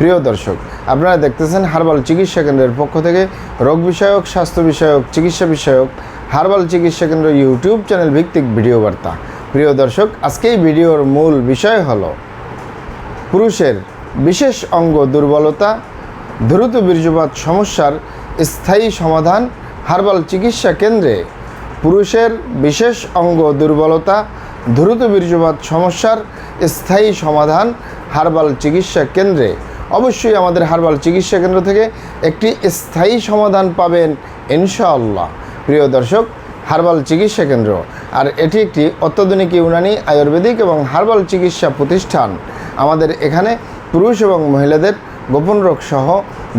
প্রিয় দর্শক, আপনারা দেখতেছেন হার্বাল চিকিৎসা কেন্দ্রের পক্ষ থেকে রোগ বিষয়ক, স্বাস্থ্য বিষয়ক, চিকিৎসা বিষয়ক হার্বাল চিকিৎসা কেন্দ্র ইউটিউব চ্যানেল ভিত্তিক ভিডিও বার্তা। প্রিয় দর্শক, আজকে ভিডিওর মূল বিষয় হলো পুরুষের বিশেষ অঙ্গ দুর্বলতা, দ্রুত বীর্যপাত সমস্যার স্থায়ী সমাধান হার্বাল চিকিৎসা কেন্দ্রে পুরুষের বিশেষ অঙ্গ দুর্বলতা, দ্রুত বীর্যপাত সমস্যার স্থায়ী সমাধান হার্বাল চিকিৎসা কেন্দ্রে অবশ্যই আমাদের হার্বাল চিকিৎসা কেন্দ্র থেকে একটি স্থায়ী সমাধান পাবেন ইনশাআল্লাহ। প্রিয় দর্শক, হার্বাল চিকিৎসা কেন্দ্র। আর এটি একটি অত্যাধুনিক ইউনানি আয়ুর্বেদিক এবং হার্বাল চিকিৎসা প্রতিষ্ঠান। আমাদের এখানে পুরুষ এবং মহিলাদের গোপন রোগ সহ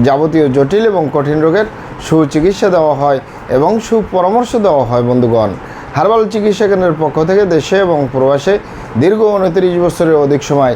যাবতীয় জটিল এবং কঠিন রোগের সুচিকিৎসা দেওয়া হয় এবং সুপরামর্শ দেওয়া হয়, বন্ধুগণ। হার্বাল চিকিৎসা কেন্দ্রের পক্ষ থেকে দেশে এবং প্রবাসে দীর্ঘ উনত্রিশ বছরের অধিক সময়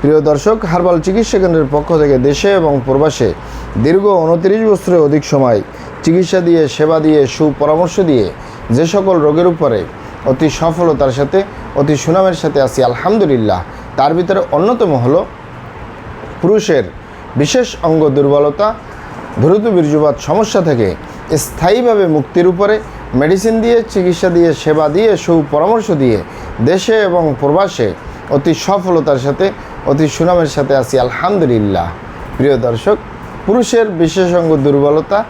প্রিয় দর্শক, হার্বাল চিকিৎসা কেন্দ্রের পক্ষ থেকে দেশে এবং প্রবাসে দীর্ঘ উনত্রিশ বছরের অধিক সময় চিকিৎসা দিয়ে, সেবা দিয়ে, সুপরামর্শ দিয়ে যে সকল রোগের উপরে অতি সফলতার সাথে, অতি সুনামের সাথে আছি, আলহামদুলিল্লাহ। তার ভিতরে অন্যতম হল পুরুষের বিশেষ অঙ্গ দুর্বলতা, দ্রুত বীর্যপাত সমস্যা থেকে স্থায়ীভাবে মুক্তির উপরে মেডিসিন দিয়ে, চিকিৎসা দিয়ে, সেবা দিয়ে, সুপরামর্শ দিয়ে দেশে এবং প্রবাসে অতি সফলতার সাথে অতি সুনামের সাথে আছি, আলহামদুলিল্লাহ। প্রিয় দর্শক, পুরুষের বিশেষ অঙ্গ দুর্বলতা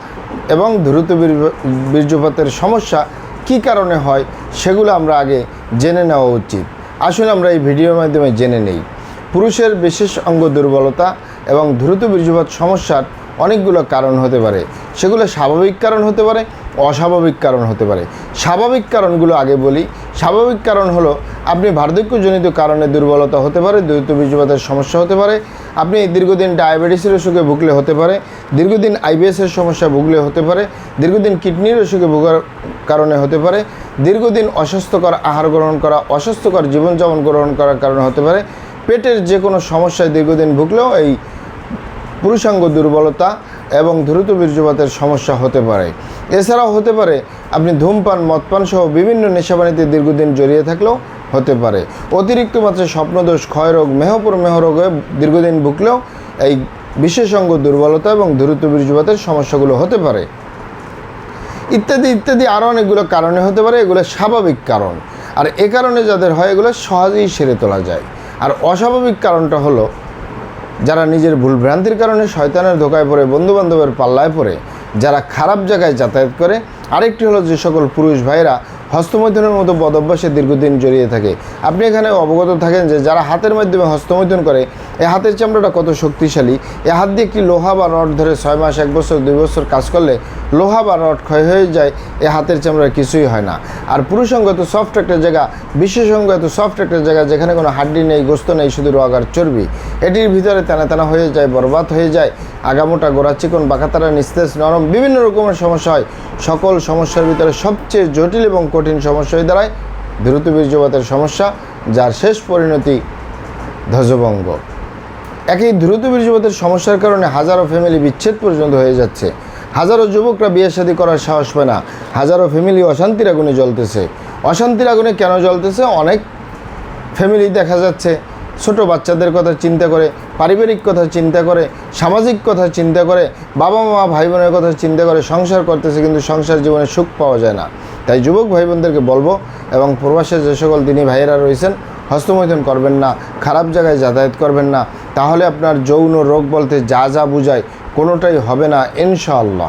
এবং দ্রুত বীর্য- বীর্যপাতের সমস্যা কি কারণে হয় সেগুলো আমরা আগে জেনে নেওয়া উচিত। আসুন আমরা এই ভিডিওর মাধ্যমে জেনে নেই। পুরুষের বিশেষ অঙ্গ দুর্বলতা এবং দ্রুত বীর্যপাত সমস্যার অনেকগুলো কারণ হতে পারে। সেগুলো স্বাভাবিক কারণ হতে পারে অস্বাভাবিক কারণ হতে পারে। স্বাভাবিক কারণগুলো আগে বলি। স্বাভাবিক কারণ হলো, আপনি বার্ধক্যজনিত কারণে দুর্বলতা হতে পারে, দ্রুত বীর্যপাতের সমস্যা হতে পারে, আপনি দীর্ঘদিন ডায়াবেটিসের অসুখে ভুগলে হতে পারে, দীর্ঘদিন আইবিএসের সমস্যা ভুগলে হতে পারে, দীর্ঘদিন কিডনির অসুখে ভোগার কারণে হতে পারে, দীর্ঘদিন অস্বাস্থ্যকর আহার গ্রহণ করা, অস্বাস্থ্যকর জীবনযাপন গ্রহণ করার কারণে হতে পারে, পেটের যে কোনো সমস্যায় দীর্ঘদিন ভুগলেও এই পুরুষাঙ্গ দুর্বলতা এবং দ্রুত বীর্যপাতের সমস্যা হতে পারে। এছাড়াও হতে পারে, আপনি ধূমপান, মদপান সহ বিভিন্ন নেশাবানিতে দীর্ঘদিন জড়িয়ে থাকলেও হতে পারে। অতিরিক্ত মাত্রায় স্বপ্নদোষ, ক্ষয়রোগ, মেহপুর মেহরোগে দীর্ঘদিন ভুগলেও এই বিশেষাঙ্গ দুর্বলতা এবং দ্রুত বীর্যপাতের সমস্যাগুলো হতে পারে। ইত্যাদি ইত্যাদি আরও অনেকগুলো কারণে হতে পারে, এগুলো স্বাভাবিক কারণ। আর এ কারণে যাদের হয়, এগুলো সহজেই সেরে তোলা যায়। আর অস্বাভাবিক কারণটা হলো, যারা নিজের ভুল ভ্রান্তির কারণে শয়তানের ধোকায় পড়ে, বন্ধুবান্ধবের পাল্লায় পড়ে যারা খারাপ জায়গায় যাতায়াত করে আরেকটি হলো যে সকল পুরুষ ভাইরা হস্তমৈথুনের মতো বদভ্যাসে দীর্ঘদিন জড়িয়ে থাকে। আপনি এখানে অবগত থাকেন যে যারা হাতের মাধ্যমে হস্তমৈথুন করে এই হাতের চামড়াটা কত শক্তিশালী, এ হাত দিয়ে একটি লোহা বা রড ধরে ছয় মাস, এক বছর, দুই বছর কাজ করলে লোহা বা রড ক্ষয় হয়ে যায়, এ হাতের চামড়া কিছুই হয় না। আর পুরুষঙ্গ এত সফট একটা জায়গা বিশেষঙ্গ এত সফট একটা জায়গা যেখানে কোনো হাড্ডি নেই, গোস্ত নেই, শুধু রগার চর্বি। এটির ভিতরে তেনা তেনা হয়ে যায়, বরবাদ হয়ে যায়, আগামোটা গোড়া চিকন বাঁকাতারা নিস্তেজ, নরম, বিভিন্ন রকমের সমস্যা হয়। সকল সমস্যার ভিতরে সবচেয়ে জটিল এবং কঠিন সমস্যা হয়ে দাঁড়ায়। দ্রুত বীর্যপাতের সমস্যা, যার শেষ পরিণতি ধ্বজভঙ্গ। একই দ্রুত বীর্যপাতের সমস্যার কারণে হাজারো ফ্যামিলি বিচ্ছেদ পর্যন্ত হয়ে যাচ্ছে। হাজারো যুবকরা বিয়ে শাদী করার সাহস পায় না। হাজারো ফ্যামিলি অশান্তির আগুনে জ্বলতেছে। অশান্তির আগুনে কেন জ্বলতেছে? অনেক ফ্যামিলি দেখা যাচ্ছে। ছোট বাচ্চাদের কথা চিন্তা করে, পারিবারিক কথা চিন্তা করে, সামাজিক কথা চিন্তা করে বাবা মা ভাই বোনের কথা চিন্তা করে সংসার করতেছে, কিন্তু সংসার জীবনে সুখ পাওয়া যায় না। তাই যুবক ভাই বোনদেরকে বলব এবং প্রবাসে যে সকল দিনী ভাইয়েরা রয়েছেন, হস্তমৈথন করবেন না, খারাপ জায়গায় যাতায়াত করবেন না, তাহলে আপনার যৌন রোগ বলতে যা যা বুঝায় কোনোটাই হবে না, ইনশাআল্লাহ।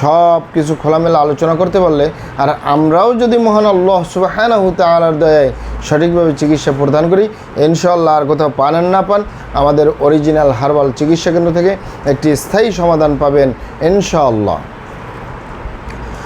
সব কিছু খোলামেলা আলোচনা করতে পারলে, আর আমরাও যদি মহান আল্লাহ সুবাহানাহু আলার দয়ায় সঠিকভাবে চিকিৎসা প্রদান করি ইনশাল্লাহ আর কোথাও পান না পান, আমাদের অরিজিনাল হার্বাল চিকিৎসা কেন্দ্র থেকে একটি স্থায়ী সমাধান পাবেন ইনশাআল্লাহ।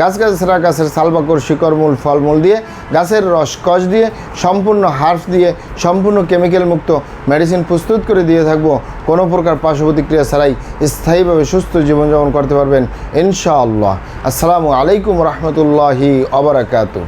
গাছ সারা গাছের সালবাকর শিকড় মূল ফলমূল দিয়ে, গাছের রস কষ দিয়ে, সম্পূর্ণ হার্ফ দিয়ে, সম্পূর্ণ কেমিক্যাল মুক্ত মেডিসিন প্রস্তুত করে দিয়ে থাকব। কোনো প্রকার পার্শ্ব প্রতিক্রিয়া ছাড়াই স্থায়ীভাবে সুস্থ জীবনযাপন করতে পারবেন, ইনশাআল্লাহ। আসসালামু আলাইকুম রহমতুল্লাহি অবরাকাতু